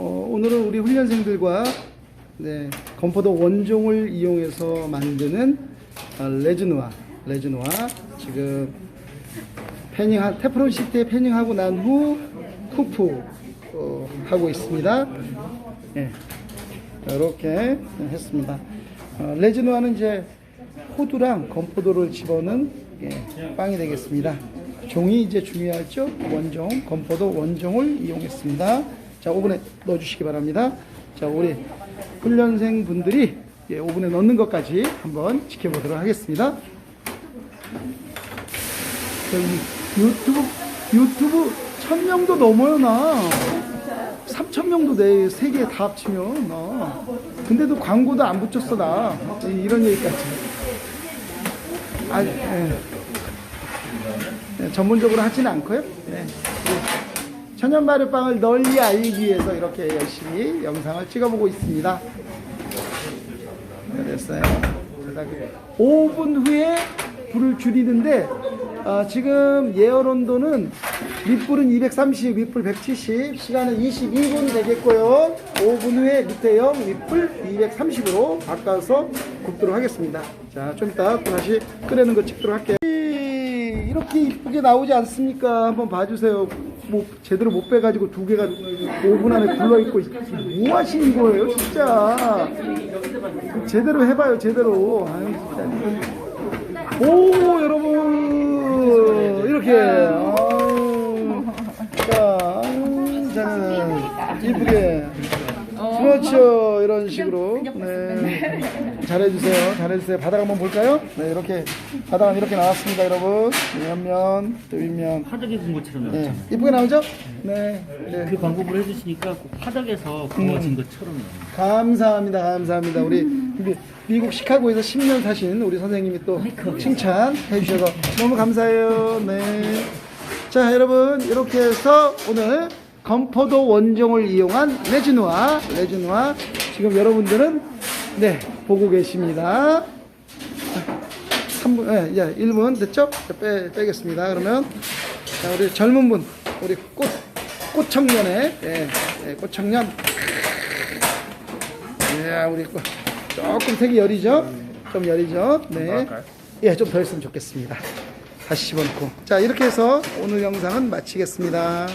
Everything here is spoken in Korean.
어, 오늘은 우리 훈련생들과 네, 건포도 원종을 이용해서 만드는 어, 레즈노아, 레즈노아 지금 패닝한 테프론 시트에 패닝하고 난후 푸프 어, 하고 있습니다. 예, 이렇게 했습니다. 어, 레즈노아는 이제 호두랑 건포도를 집어넣은 예, 빵이 되겠습니다. 종이 이제 중요하죠. 원종, 건포도 원종을 이용했습니다. 자, 오븐에 넣어주시기 바랍니다. 자, 우리 훈련생 분들이 예, 오븐에 넣는 것까지 한번 지켜보도록 하겠습니다. 유튜브 유튜브 천 명도 넘어요 나. 3천 명도 내 세 개 다 합치면 나. 근데도 광고도 안 붙였어 나. 이- 이런 얘기까지. 아, 예. 네, 전문적으로 하지는 않고요. 네. 천연 발효빵을 널리 알리기 위해서 이렇게 열심히 영상을 찍어보고 있습니다. 네, 됐어요. 5분 후에 불을 줄이는데 아, 지금 예열 온도는 밑불은 230, 윗불 170, 시간은 22분 되겠고요. 5분 후에 밑에 영, 윗불 230으로 바꿔서 굽도록 하겠습니다. 자, 좀 이따 또 다시 끓이는 거 찍도록 할게요. 이렇게 이쁘게 나오지 않습니까? 한번 봐주세요. 뭐 제대로 못 빼가지고 두 개가 5분 안에 굴러 있고 뭐 하시는 거예요, 진짜? 제대로 해봐요, 제대로. 아유, 진짜. 오, 여러분 이렇게. 아유, 자, 아유, 자, 이쁘게. 그렇죠. 이런 식으로. 네. 잘해주세요. 잘해주세요. 바닥 한번 볼까요? 네, 이렇게. 바닥은 이렇게 나왔습니다, 여러분. 네, 옆면, 또 윗면. 파덕에 구운 것처럼 네. 나왔잖아요. 이쁘게 나오죠? 네. 네. 그 방법을 해주시니까 그 파덕에서 구워진 것처럼 나와요. 감사합니다. 감사합니다. 우리 미- 미국 시카고에서 10년 사신 우리 선생님이 또 칭찬해 주셔서 너무 감사해요. 네. 자, 여러분 이렇게 해서 오늘 건포도 원종을 이용한 레지노아, 레지노아 지금 여러분들은 네, 보고 계십니다. 3분, 예, 예, 1분 됐죠? 자, 빼, 빼겠습니다. 그러면 자, 우리 젊은 분, 우리 꽃, 꽃 청년의 예, 예, 꽃 청년 예, 우리 거 조금 색이 여리죠? 좀 여리죠? 네. 예, 좀 더 했으면 좋겠습니다. 다시 집어넣고. 자, 이렇게 해서 오늘 영상은 마치겠습니다.